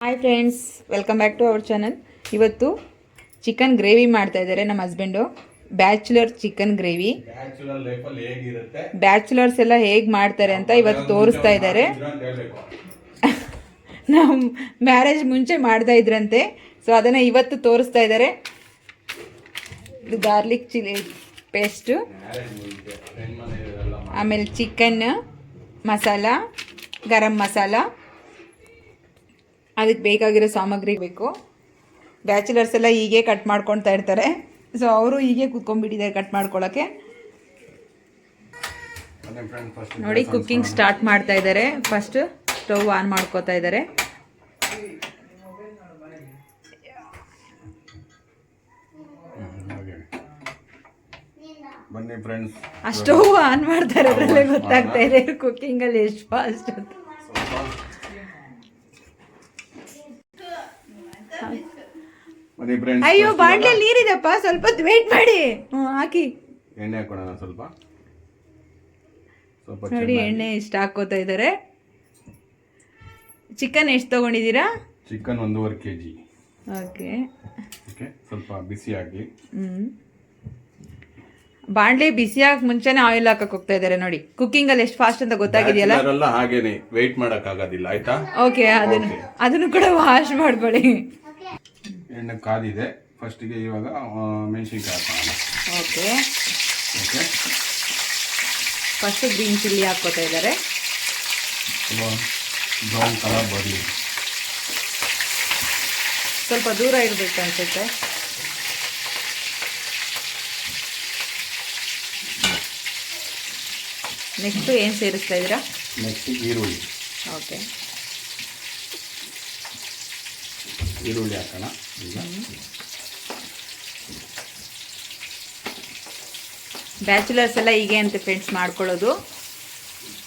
Hi friends welcome back to our channel ಇವತ್ತು chicken gravy ಮಾಡ್ತಾ ಇದ್ದಾರೆ ನಮ್ಮ husband bachelor chicken gravy bachelors ಎಲ್ಲ ಹೇಗೆ ಮಾಡ್ತಾರೆ ಅಂತ ಇವತ್ತು ತೋರಿಸ್ತಾ ಇದ್ದಾರೆ. ನಮ್ಮ ನಾವು ಮ್ಯಾರೇಜ್ ಮುಂಚೆ ಮಾಡ್ತಾ ಇದ್ರಂತೆ. ಸೊ ಅದನ್ನು ಇವತ್ತು ತೋರಿಸ್ತಾ ಇದ್ದಾರೆ. ಇದು ಗಾರ್ಲಿಕ್ ಚಿಲ್ಲಿ ಪೇಸ್ಟು. ಆಮೇಲೆ ಚಿಕನ್ ಮಸಾಲ ಗರಂ ಮಸಾಲ. ಅದಕ್ಕೆ ಬೇಕಾಗಿರೋ ಸಾಮಗ್ರಿ ಬೇಕು. ಬ್ಯಾಚುಲರ್ಸ್ ಎಲ್ಲ ಹೀಗೆ ಕಟ್ ಮಾಡ್ಕೊಳ್ತಾ ಇರ್ತಾರೆ. ಸೊ ಅವರು ಹೀಗೆ ಕೂತ್ಕೊಂಡ್ಬಿಟ್ಟಿದ್ದಾರೆ ಕಟ್ ಮಾಡ್ಕೊಳ್ಳೋಕ್ಕೆ ನೋಡಿ ಕುಕ್ಕಿಂಗ್ ಸ್ಟಾರ್ಟ್ ಮಾಡ್ತಾ ಇದ್ದಾರೆ. ಫಸ್ಟ್ ಸ್ಟವ್ ಆನ್ ಮಾಡ್ಕೋತಾ ಇದ್ದಾರೆ. ಆ ಸ್ಟವ್ ಆನ್ ಮಾಡ್ತಾರೆ ಅದರಲ್ಲೇ ಗೊತ್ತಾಗ್ತಾ ಇದೆ ಕುಕ್ಕಿಂಗಲ್ಲಿ ಎಷ್ಟು ಫಾಸ್ಟ್ ಅಂತ ಬನ್ನಿ ಫ್ರೆಂಡ್ಸ್ ಅಯ್ಯೋ ಬಾಂಡ್ಲಲ್ಲಿ ನೀರಿದೆಪ್ಪ ಸ್ವಲ್ಪ ವೇಟ್ ಮಾಡಿ. ಹ್ಞೂ ಹಾಕಿ. ಎಣ್ಣೆ ಹಾಕೋಣ ಸ್ವಲ್ಪ. ಸ್ವಲ್ಪ ನೋಡಿ ಎಣ್ಣೆ ಇಷ್ಟ ಹಾಕೋತಾ ಇದ್ದಾರೆ. ಚಿಕನ್ ಎಷ್ಟು ತಗೊಂಡಿದ್ದೀರಾ? ಚಿಕನ್ ಒಂದೂವರೆ ಕೆ ಜಿ ಓಕೆ. ಓಕೆ ಸ್ವಲ್ಪ ಬಿಸಿ ಆಗಲಿ ಹ್ಞೂ ಬಾಣಲೆ ಬಿಸಿ ಹಾಕಿ ಮುಂಚೆನೇ ಆಯಿಲ್ ಹಾಕಕ್ಕೆ ಹೋಗ್ತಾ ಇದ್ದಾರೆ ನೋಡಿ. ಕುಕ್ಕಿಂಗಲ್ಲಿ ಎಷ್ಟು ಫಾಸ್ಟ್ ಅಂತ ಗೊತ್ತಾಗಿದೆಯಲ್ಲ? ಹಾಗೇನೆ. ವೆಯ್ಟ್ ಮಾಡಕ್ ಆಗೋದಿಲ್ಲ ಆಯ್ತಾ? ಓಕೆ ಅದನ್ನು ಅದನ್ನು ಕೂಡ ವಾಶ್ ಮಾಡ್ಕೊಳ್ಳಿ. ಎಣ್ಣೆ ಕಾದಿದೆ. ಫಸ್ಟಿಗೆ ಇವಾಗ ಮೆಣಸಿನ್ಕಾಯಿ ಹಾಕೋಣ. Okay. Okay. First green chilli ಹಾಕ್ಕೋತಾ ಇದ್ದಾರೆ. ಬ್ರೌನ್ ಕಲರ್ ಬರಲಿ. ಸ್ವಲ್ಪ ದೂರ ಇರಬೇಕು ಅನ್ಸುತ್ತೆ. ನೆಕ್ಸ್ಟು ಏನು ಸೇರಿಸ್ತಾ ಇದ್ದೀರಾ? ನೆಕ್ಸ್ಟ್ ಈರುಳ್ಳಿ. ಓಕೆ. ಈರುಳ್ಳಿ ಹಾಕೋಣ. ಈಗ ಬ್ಯಾಚುಲರ್ಸ್ ಎಲ್ಲ ಹೀಗೆ ಅಂತ ಫ್ರೆಂಡ್ಸ್ ಮಾಡ್ಕೊಳ್ಳೋದು.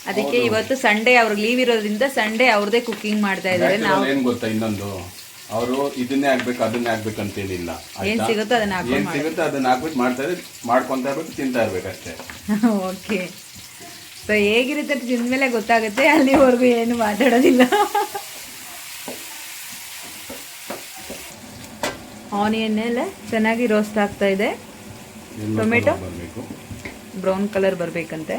ಅದಕ್ಕೆ ಇವತ್ತು ಸಂಡೇ ಅವ್ರಿಗೆ ಲೀವ್ ಇರೋದ್ರಿಂದ ಸಂಡೇ ಅವ್ರದೇ ಕುಕ್ಕಿಂಗ್ ಮಾಡ್ತಾ ಇದ್ದಾರೆ. ನಾವು ಏನು ಗೊತ್ತಾ ಇನ್ನೊಂದು? ಅವರು ಇದನ್ನೇ ಆಗ್ಬೇಕು ಅದನ್ನೇ ಆಗ್ಬೇಕಂತೇನಿಲ್ಲ ಏನ್ ಸಿಗುತ್ತೋ ಅದನ್ನ ಹಾಕೊಂಡು ಏನ್ ಸಿಗುತ್ತೆ ಅದನ್ನ ಹಾಕ್ಬಿಟ್ಟು ಮಾಡ್ತಾ ಇದ್ರೆ ಮಾಡ್ಕೊಂತ ಇರ್ಬೇಕು ತಿಂತಾ ಇರ್ಬೇಕಷ್ಟೇ ಓಕೆ ಸೊ ಹೇಗಿರುತ್ತೆ ತಿಂದ ತಿಂದ್ಮೇಲೆ ಗೊತ್ತಾಗುತ್ತೆ ಅಲ್ಲಿವರೆಗೂ ಏನು ಮಾತಾಡೋದಿಲ್ಲ. ಆನಿಯನ್ ಎಲ್ಲ ಚೆನ್ನಾಗಿ ರೋಸ್ಟ್ ಆಗ್ತಾ ಇದೆ. ಟೊಮೆಟೊ? ಬ್ರೌನ್ ಕಲರ್ ಬರಬೇಕಂತೆ.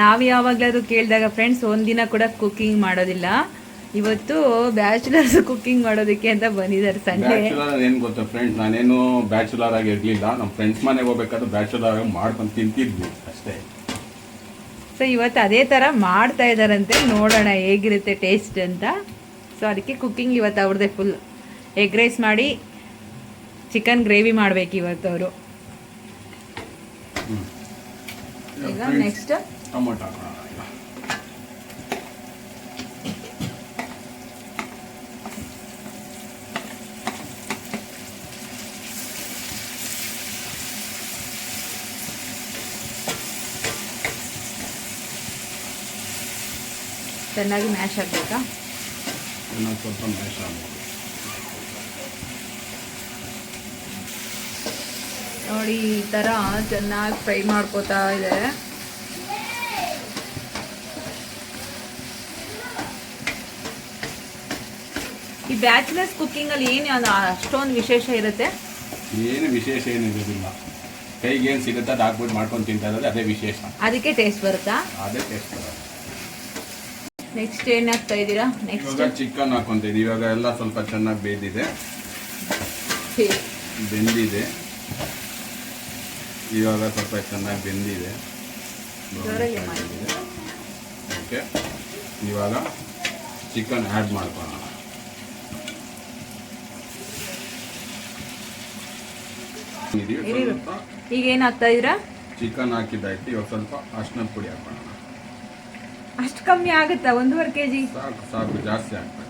ನಾವು ಯಾವಾಗಲಾದ್ರೂ ಕೇಳಿದಾಗ ಫ್ರೆಂಡ್ಸ್ ಒಂದಿನ ಕೂಡ ಕುಕ್ಕಿಂಗ್ ಮಾಡೋದಿಲ್ಲ. ಇವತ್ತು ಬ್ಯಾಚುಲರ್ಸ್ ಕುಕ್ಕಿಂಗ್ ಮಾಡೋದಕ್ಕೆ ಅಂತ ಬಂದಿದ್ದಾರೆ ಸಂಜೆ. ಏನ್ ಗೊತ್ತಾ ಫ್ರೆಂಡ್ಸ್ ನಾನೇನು ಬ್ಯಾಚುಲರ್ ಆಗಿ ಇರ್ಲಿಲ್ಲ. ನಮ್ಮ ಫ್ರೆಂಡ್ಸ್ ಮನೆಗೆ ಹೋಗ್ಬೇಕಾದ್ರೆ ಬ್ಯಾಚುಲರ್ ಆಗಿ ಮಾಡ್ಕೊಂಡು ತಿಂತಿದ್ವಿ ಅಷ್ಟೇ. ಸೊ ಇವತ್ತು ಅದೇ ಥರ ಮಾಡ್ತಾ ಇದ್ದಾರಂತೆ ನೋಡೋಣ ಹೇಗಿರುತ್ತೆ ಟೇಸ್ಟ್ ಅಂತ. ಸೊ ಅದಕ್ಕೆ ಕುಕ್ಕಿಂಗ್ ಇವತ್ತು ಅವ್ರದ್ದೇ ಫುಲ್ ಎಗ್ ರೈಸ್ ಮಾಡಿ ಚಿಕನ್ ಗ್ರೇವಿ ಮಾಡ್ಬೇಕು ಇವತ್ತು ಅವರು. ಈಗ ನೆಕ್ಸ್ಟ್ ಟೊಮೊಟೊ ಹಾಕೋಣ ಈಗ ಚೆನ್ನಾಗಿ ಮ್ಯಾಶ್ ಆಗಬೇಕಾ? ಚೆನ್ನಾಗಿ ಸ್ವಲ್ಪ ಮ್ಯಾಶ್ ಆಗಬೇಕು ನೋಡಿ ಈ ಥರ ಚೆನ್ನಾಗಿ ಫ್ರೈ ಮಾಡ್ಕೋತಾ ಇದೆ ಈ ಬ್ಯಾಚುಲರ್ಸ್ ಕುಕ್ಕಿಂಗಲ್ಲಿ ಏನು ಅಷ್ಟೊಂದು ವಿಶೇಷ ಇರುತ್ತೆ? ಏನು ವಿಶೇಷ ಏನಿರೋದಿಲ್ಲ ಕೈಗೆ ಏನು ಸಿಗುತ್ತೆ ಅದು ಹಾಕ್ಬಿಟ್ಟು ಮಾಡ್ಕೊಂಡು ತಿಂತಾ ಇರೋದು ಅದೇ ವಿಶೇಷ. ಅದಕ್ಕೆ ಟೇಸ್ಟ್ ಬರುತ್ತಾ? ಅದೇ ಟೇಸ್ಟ್ ನೆಕ್ಸ್ಟ್ ಏನು ಹಾಕ್ತಾ ಇದ್ದೀರಾ? ನೆಕ್ಸ್ಟ್ ಇವಾಗ ಚಿಕನ್ ಹಾಕೊಂತಿದ್ವಿ ಇವಾಗ ಎಲ್ಲ ಸ್ವಲ್ಪ ಚೆನ್ನಾಗಿ ಬೇಯ್ದಿದೆ ಬೆಂದಿದೆ. ಇವಾಗ ಸ್ವಲ್ಪ ಚೆನ್ನಾಗಿ ಬೆಂದಿದೆ. ಓಕೆ. ಇವಾಗ ಚಿಕನ್ ಆ್ಯಡ್ ಮಾಡ್ಕೊಳ್ಳೋಣ. ಈಗ ಏನು ಹಾಕ್ತಾ ಇದ್ದೀರಾ? ಚಿಕನ್ ಹಾಕಿದ್ದಾಯ್ತು. ಇವಾಗ ಸ್ವಲ್ಪ ಅರ್ಶಿನ ಪುಡಿ ಹಾಕೋಣ ಅಷ್ಟು ಕಮ್ಮಿ ಆಗುತ್ತಾ? ಒಂದೂವರೆ ಕೆ ಜಿ ಸಾಕು ಸಾಕು ಜಾಸ್ತಿ ಆಗ್ತದೆ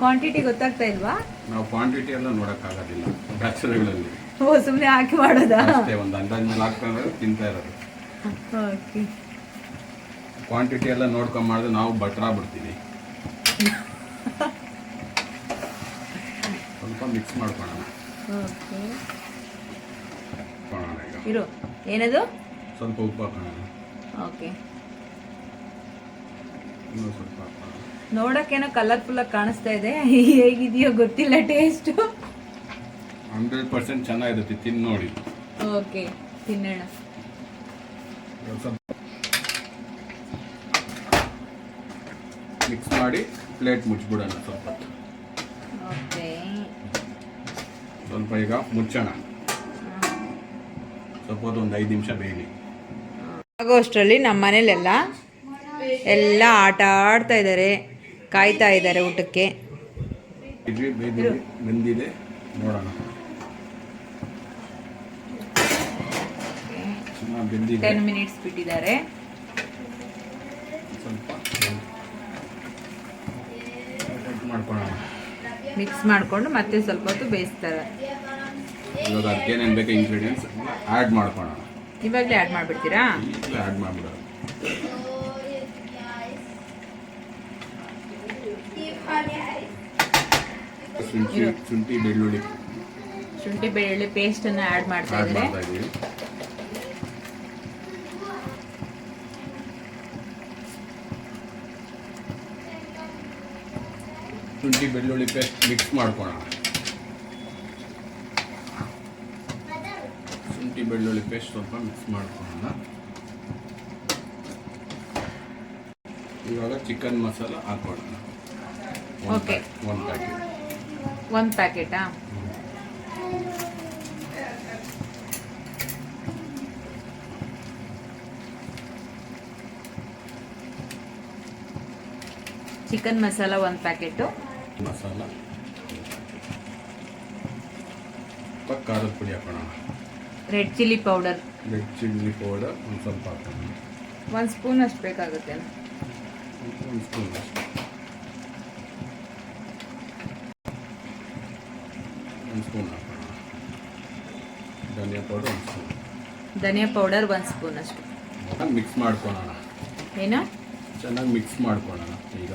ಕ್ವಾಂಟಿಟಿ ಗೊತ್ತಾಗ್ತಾ ಇಲ್ವಾ? ನಾವು ಕ್ವಾಂಟಿಟಿ ಎಲ್ಲ ನೋಡೋಕ್ಕಾಗೋದಿಲ್ಲ ಬ್ಯಾಚುಲರ್ಗಳಲ್ಲಿ. ಓ ಸುಮ್ಮನೆ ಹಾಕಿ ಮಾಡೋದಾ? ಅಷ್ಟೇ ಒಂದು ಅಂದಾಜ್ ಮೇಲೆ ಹಾಕ್ಕೊಂಡ್ರೆ ತಿಂತಾ ಇರೋದು. ಓಕೆ. ಕ್ವಾಂಟಿಟಿ ಎಲ್ಲ ನೋಡ್ಕೊಂಡು ಮಾಡಿದ್ರೆ ನಾವು ಬಟ್ರಾ ಬಿಡ್ತೀವಿ ಸ್ವಲ್ಪ ಮಿಕ್ಸ್ ಮಾಡ್ಕೊಳ್ಳೋಣ. ಓಕೆ. ಇರು ಏನದು? ಸ್ವಲ್ಪ ಉಪ್ಪು ಹಾಕೋಣ ಓಕೆ. ಇನ್ನೂ ಸ್ವಲ್ಪ ನೋಡಕ್ಕೇನೋ ಕಲರ್ಫುಲ್ ಆಗಿ ಕಾಣಿಸ್ತಾ ಇದೆ. ಹೇಗಿದೆಯೋ ಗೊತ್ತಿಲ್ಲ ಟೇಸ್ಟ್ ಹಂಡ್ರೆಡ್ ಪರ್ಸೆಂಟ್ ಚೆನ್ನಾಗಿರುತ್ತೆ ತಿನ್ ನೋಡಿ. ಓಕೆ ತಿನ್ನೋಣ. ಮಿಕ್ಸ್ ಮಾಡಿ ಪ್ಲೇಟ್ ಮುಚ್ಚಿಬಿಡೋಣ ಸ್ವಲ್ಪ. ಹೊತ್ತು. ಓಕೆ. ಸ್ವಲ್ಪ ಈಗ ಮುಚ್ಚೋಣ. ಸ್ವಲ್ಪ ಹೊತ್ತು ಒಂದು ಐದು ನಿಮಿಷ ಬೇಯಲಿ. ಆಗೋ ಅಷ್ಟರಲ್ಲಿ ನಮ್ಮ ಮನೇಲೆಲ್ಲ ಎಲ್ಲ ಆಟ ಆಡ್ತಾ ಇದ್ದಾರೆ ಕಾಯ್ತಾ ಇದ್ದಾರೆ ಊಟಕ್ಕೆ. ಬೆಂದಿದೆ ನೋಡೋಣ. ಟೆನ್ ಮಿನಿಟ್ಸ್ ಬಿಟ್ಟಿದ್ದಾರೆ. ಸ್ವಲ್ಪ ಕಟ್ ಮಾಡ್ಕೊಳ್ಳೋಣ. ಮಿಕ್ಸ್ ಮಾಡ್ಕೊಂಡು ಮತ್ತೆ ಸ್ವಲ್ಪ ಹೊತ್ತು ಬೇಯಿಸ್ತಾರೆ. ಇವಾಗ ಅದಕ್ಕೇನೇನು ಬೇಕು ಇಂಗ್ರೀಡಿಯೆಂಟ್ಸ್ ಆ್ಯಡ್ ಮಾಡ್ಕೊಳ್ಳೋಣ. ಇವಾಗಲೇ ಆ್ಯಡ್ ಮಾಡಿಬಿಡ್ತೀರಾ? ಆ್ಯಡ್ ಮಾಡಿಬಿಡೋಣ. ಶುಂಠಿ ಶುಂಠಿ ಬೆಳ್ಳುಳ್ಳಿ. ಶುಂಠಿ ಬೆಳ್ಳುಳ್ಳಿ ಮಾಡ್ತಾ ಆ್ಯಡ್ ಇದ್ದಾರೆ ಮಾಡ್ತಾ ಇದ್ದೀವಿ ಶುಂಠಿ ಬೆಳ್ಳುಳ್ಳಿ ಪೇಸ್ಟ್ ಮಿಕ್ಸ್ ಮಾಡ್ಕೊಳ್ಳೋಣ ಶುಂಠಿ ಬೆಳ್ಳುಳ್ಳಿ ಪೇಸ್ಟ್ ಸ್ವಲ್ಪ ಮಿಕ್ಸ್ ಮಾಡ್ಕೊಳ್ಳೋಣ ಇವಾಗ ಚಿಕನ್ ಮಸಾಲ ಹಾಕೊಳ್ಳೋಣ Okay. ಒಂದು ಪ್ಯಾಕೆಟ್ ಒಂದು ಪ್ಯಾಕೆಟಾ ಚಿಕನ್ ಮಸಾಲ ಒಂದು ಪ್ಯಾಕೆಟು ಮಸಾಲ ಖಾರದ ಪುಡಿ ಹಾಕೋಣ red chilli powder red chilli powder ಒಂದು ಸ್ವಲ್ಪ ಹಾಕೋಣ ಒಂದು ಸ್ಪೂನ್ ಅಷ್ಟು ಬೇಕಾಗುತ್ತೆ ಒಂದು ಸ್ಪೂನ್ ಅಷ್ಟು. ಒಂದು ಸ್ಪೂನ್ ಧನಿಯಾ ಪೌಡರ್ ಒಂದು ಸ್ಪೂನ್ ಧನಿಯಾ ಪೌಡರ್ ಒಂದು ಸ್ಪೂನ್ ಅಷ್ಟು. ಚೆನ್ನಾಗಿ ಮಿಕ್ಸ್ ಮಾಡ್ಕೊಳ್ಳೋಣ ಏನು? ಚೆನ್ನಾಗಿ ಮಿಕ್ಸ್ ಮಾಡ್ಕೊಳ್ಳೋಣ ಈಗ.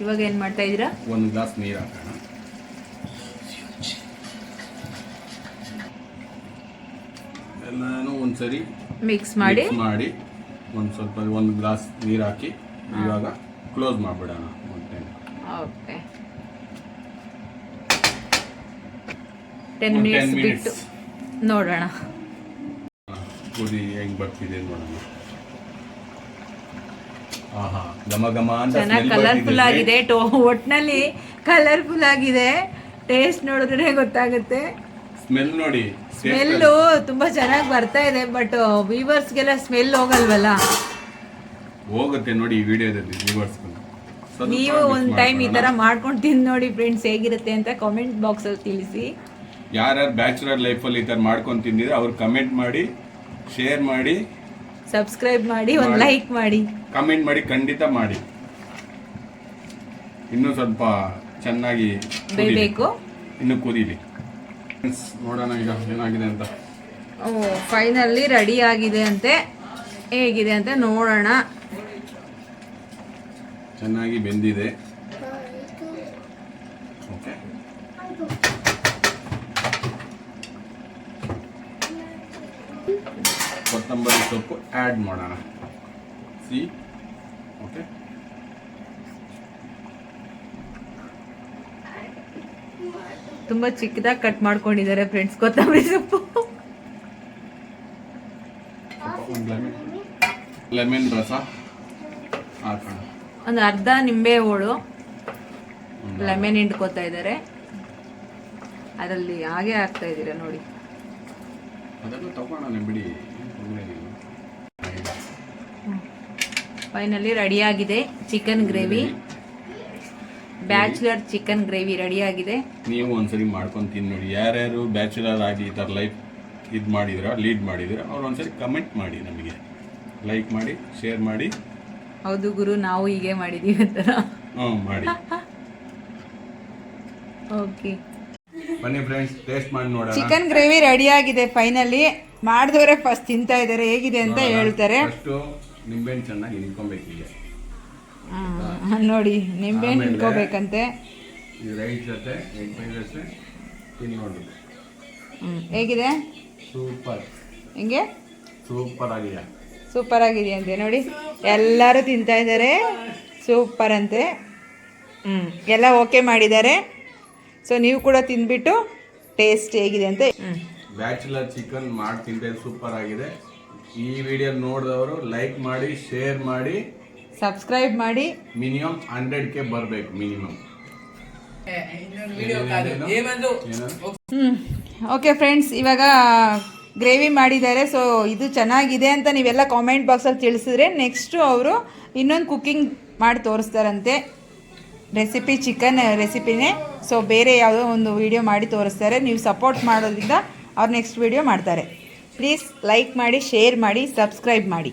ಇವಾಗ ಏನು ಮಾಡ್ತಾ ಇದ್ದೀರಾ? ಒಂದು ಗ್ಲಾಸ್ ನೀರು ಹಾಕೋಣ. ಎಲ್ಲಾನು ಒಂದ್ಸರಿ ಮಿಕ್ಸ್ ಮಾಡಿ? ಮಾಡಿ. ಒಂದು ಸ್ವಲ್ಪ ಒಂದು ಗ್ಲಾಸ್ ನೀರು ಹಾಕಿ ಇವಾಗ ಕ್ಲೋಸ್ ಮಾಡಿಬಿಡೋಣ ಒಂದು ಓಕೆ. ಟೆನ್ ಮಿನಿಟ್ಸ್ ಬಿಟ್ಟು ನೋಡೋಣ. ಕುದಿ ಹೆಂಗ್ ಬರ್ತಿದೆ ನೋಡೋಣ. ಆಹಾ ಘಮ ಘಮ ಅಂತ ಚೆನ್ನಾಗಿ ಕಲರ್ಫುಲ್ ಆಗಿದೆ. ಟೋ ಒಟ್ನಲ್ಲಿ ಕಲರ್ಫುಲ್ ಆಗಿದೆ. ಟೇಸ್ಟ್ ನೋಡಿದ್ರೆ ಗೊತ್ತಾಗುತ್ತೆ. ಸ್ಮೆಲ್ ನೋಡಿ. ಸ್ಮೆಲ್ಲು ತುಂಬಾ ಚೆನ್ನಾಗಿ ಬರ್ತಾ ಇದೆ ಬಟ್ ವೀವರ್ಸ್ಗೆಲ್ಲ ಸ್ಮೆಲ್ ಹೋಗಲ್ವಲ್ಲ? ಹೋಗುತ್ತೆ ನೋಡಿ ಈ ವಿಡಿಯೋದಲ್ಲಿ ವ್ಯೂವರ್ಸ್ ನೀವು ಒಂದು ಟೈಮ್ ಈ ತರ ಮಾಡ್ಕೊಂಡು ತಿಂದು ನೋಡಿ ಫ್ರೆಂಡ್ಸ್ ಹೇಗಿರುತ್ತೆ ಅಂತ ಕಾಮೆಂಟ್ ಬಾಕ್ಸ್ ಅಲ್ಲಿ ತಿಳಿಸಿ. ಯಾರ್ಯಾರು ಬ್ಯಾಚುಲರ್ ಲೈಫಲ್ಲಿ ಈ ತರ ಮಾಡ್ಕೊಂಡು ತಿಂದಿದ್ರೆ ಅವ್ರು ಕಮೆಂಟ್ ಮಾಡಿ ಶೇರ್ ಮಾಡಿ ಸಬ್ಸ್ಕ್ರೈಬ್ ಮಾಡಿ ಒಂದು. ಲೈಕ್ ಮಾಡಿ. ಕಮೆಂಟ್ ಮಾಡಿ ಖಂಡಿತ ಮಾಡಿ. ಇನ್ನೂ ಸ್ವಲ್ಪ ಚೆನ್ನಾಗಿ. ಬೇಯಬೇಕು. ಇನ್ನು ಕುದೀಲಿ ನೋಡೋಣ ಈಗ ಏನಾಗಿದೆ ಅಂತ. ಓ ಫೈನಲ್ಲಿ ರೆಡಿ ಆಗಿದೆ ಅಂತೆ. ಹೇಗಿದೆ ಅಂತ ನೋಡೋಣ. ಚೆನ್ನಾಗಿ ಬೆಂದಿದೆ. ಓಕೆ. ಕೊತ್ತಂಬರಿ ಸೊಪ್ಪು ಆ್ಯಡ್ ಮಾಡೋಣ. ಸಿ ಓಕೆ ತುಂಬಾ ಚಿಕ್ಕದಾಗಿ ಕಟ್ ಮಾಡ್ಕೊಂಡಿದ್ದಾರೆ ಫ್ರೆಂಡ್ಸ್ ಕೊತ್ತಂಬರಿ ಸೊಪ್ಪು. ಒಂದು ಲೆಮನ್ ರಸ ಒಂದು ಅರ್ಧ ನಿಂಬೆ ಹೋಳು ಲೆಮೆನ್ ಹಿಂಡ್ಕೋತಾ ಇದ್ದಾರೆ. ಅದರಲ್ಲಿ ಹಾಗೆ ಹಾಕ್ತಾ ಇದ್ದೀರಾ ನೋಡಿ. ಫೈನಲಿ ರೆಡಿ ಆಗಿದೆ chicken gravy bachelor chicken gravy ready ಆಗಿದೆ ನೀವು ಒಂದ್ಸರಿ ಮಾಡ್ಕೊಂಡು ತಿಂದು ನೋಡಿ. ಯಾರ್ಯಾರು ಬ್ಯಾಚುಲರ್ ಆಗಿ ಈ ಥರ ಲೈಫ್ ಇದು ಮಾಡಿದಿರ ಲೀಡ್ ಮಾಡಿದಿರ ಅವ್ರು ಒಂದ್ಸರಿ ಕಮೆಂಟ್ ಮಾಡಿ ನಮಗೆ. ಲೈಕ್ ಮಾಡಿ ಶೇರ್ ಮಾಡಿ. ಹೌದು ಗುರು ನಾವು ಹೀಗೆ ಮಾಡಿದೀವಿ ಅಂತ ಹ್ಞೂ ಮಾಡಿ. ಓಕೆ ಬನ್ನಿ ಫ್ರೆಂಡ್ಸ್ ಟೇಸ್ಟ್ ಮಾಡಿ ನೋಡೋಣ. ಚಿಕನ್ ಗ್ರೇವಿ ರೆಡಿ ಆಗಿದೆ ಫೈನಲಿ ಮಾಡಿದವರೇ ಫಸ್ಟ್ ತಿಂತಾ ಇದ್ದಾರೆ ಹೇಗಿದೆ ಅಂತ ಹೇಳ್ತಾರೆ. ಫಸ್ಟು ನಿಂಬೆಹಣ್ಣು ಚೆನ್ನಾಗಿ ನಿಂತ್ಕೊಬೇಕು ಈಗ. ನೋಡಿ ನಿಂಬೆ ಇಟ್ಕೋಬೇಕಂತೆ. ಈ ರೈಸ್ ಜೊತೆ ಎಗ್ ಜೊತೆ ಹ್ಞೂ ಹೇಗಿದೆ? ಸೂಪರ್. ಹಿಂಗೆ? ಸೂಪರ್ ಆಗಿದೆ. ಸೂಪರ್ ಆಗಿದೆಯಂತೆ ನೋಡಿ. ಎಲ್ಲರೂ ತಿಂತಾ ಇದ್ದಾರೆ. ಸೂಪರ್ ಅಂತೆ. ಹ್ಞೂ ಎಲ್ಲ ಓಕೆ ಮಾಡಿದ್ದಾರೆ. ಸೊ ನೀವು ಕೂಡ ತಿಂದ್ಬಿಟ್ಟು ಟೇಸ್ಟ್ ಹೇಗಿದೆ ಅಂತ. ಹ್ಞೂ ಬ್ಯಾಚುಲರ್ ಚಿಕನ್ ಮಾಡಿ ತಿಂತೆ ಸೂಪರ್ ಆಗಿದೆ. ಈ ವಿಡಿಯೋ ನೋಡಿದವರು ಲೈಕ್ ಮಾಡಿ ಶೇರ್ ಮಾಡಿ. ಸಬ್ಸ್ಕ್ರೈಬ್ ಮಾಡಿ. ಮಿನಿಮಮ್ ಹಂಡ್ರೆಡ್ ಕೆ ಬರಬೇಕು ಮಿನಿಮಮ್ ಹ್ಞೂ ಓಕೆ. ಫ್ರೆಂಡ್ಸ್ ಇವಾಗ ಗ್ರೇವಿ ಮಾಡಿದ್ದಾರೆ ಸೊ ಇದು ಚೆನ್ನಾಗಿದೆ ಅಂತ ನೀವೆಲ್ಲ ಕಾಮೆಂಟ್ ಬಾಕ್ಸಲ್ಲಿ ತಿಳಿಸಿದ್ರೆ ನೆಕ್ಸ್ಟು ಅವರು ಇನ್ನೊಂದು ಕುಕ್ಕಿಂಗ್ ಮಾಡಿ ತೋರಿಸ್ತಾರಂತೆ. ರೆಸಿಪಿ ಚಿಕನ್ ರೆಸಿಪಿನೇ ಸೊ ಬೇರೆ ಯಾವುದೋ ಒಂದು ವಿಡಿಯೋ ಮಾಡಿ ತೋರಿಸ್ತಾರೆ. ನೀವು ಸಪೋರ್ಟ್ ಮಾಡೋದ್ರಿಂದ ಅವ್ರು ನೆಕ್ಸ್ಟ್ ವಿಡಿಯೋ ಮಾಡ್ತಾರೆ. ಪ್ಲೀಸ್ ಲೈಕ್ ಮಾಡಿ ಶೇರ್ ಮಾಡಿ ಸಬ್ಸ್ಕ್ರೈಬ್ ಮಾಡಿ.